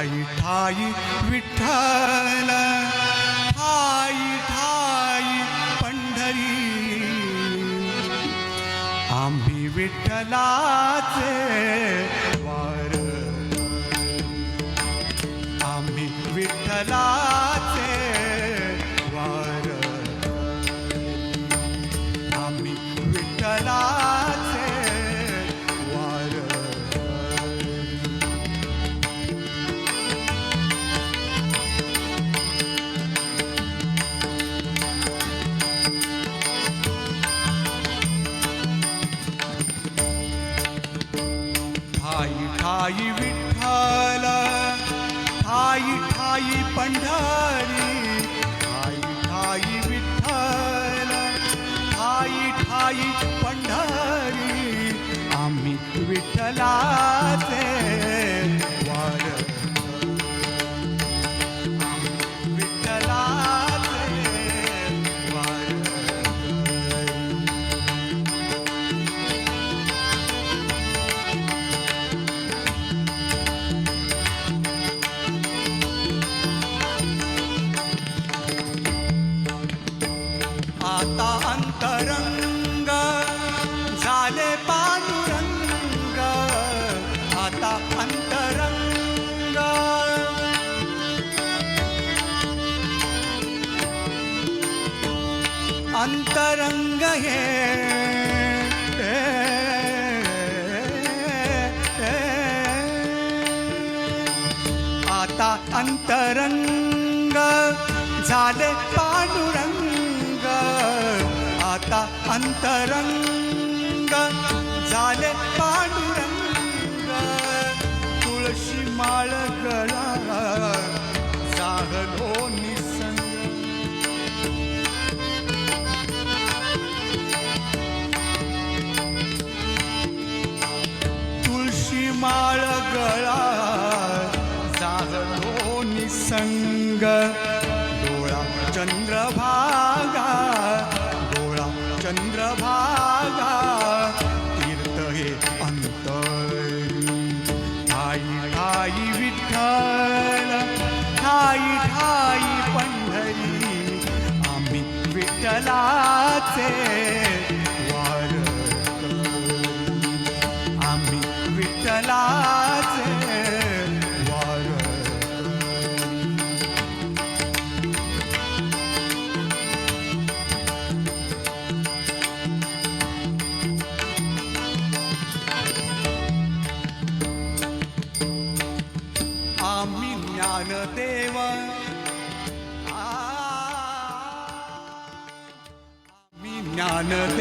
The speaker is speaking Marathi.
ठाई ठाई विठ्ठल ठाई ठाई पंढरी. आम्ही विठ्ठलाचे वार. आम्ही विठ्ठला ठाई विठ्ठल ठाई ठाई पंढरी ठाई ठाई विठ्ठल ठाई ठाई पंढरी आम्ही विठ्ठलाचे आता अंतरंग झाले पांडुरंग. आता अंतरंग. अंतरंग हे आता अंतरंग झाले पांडुरंग. आता अंतरंग? झाले पांडुरंग तुळशी माळ गळा जागलो निसंग. तुळशी माळ गळा जागलो निसंग. डोळा चंद्रभा आम्ही ज्ञानदेव आम्ही ज्ञानदेव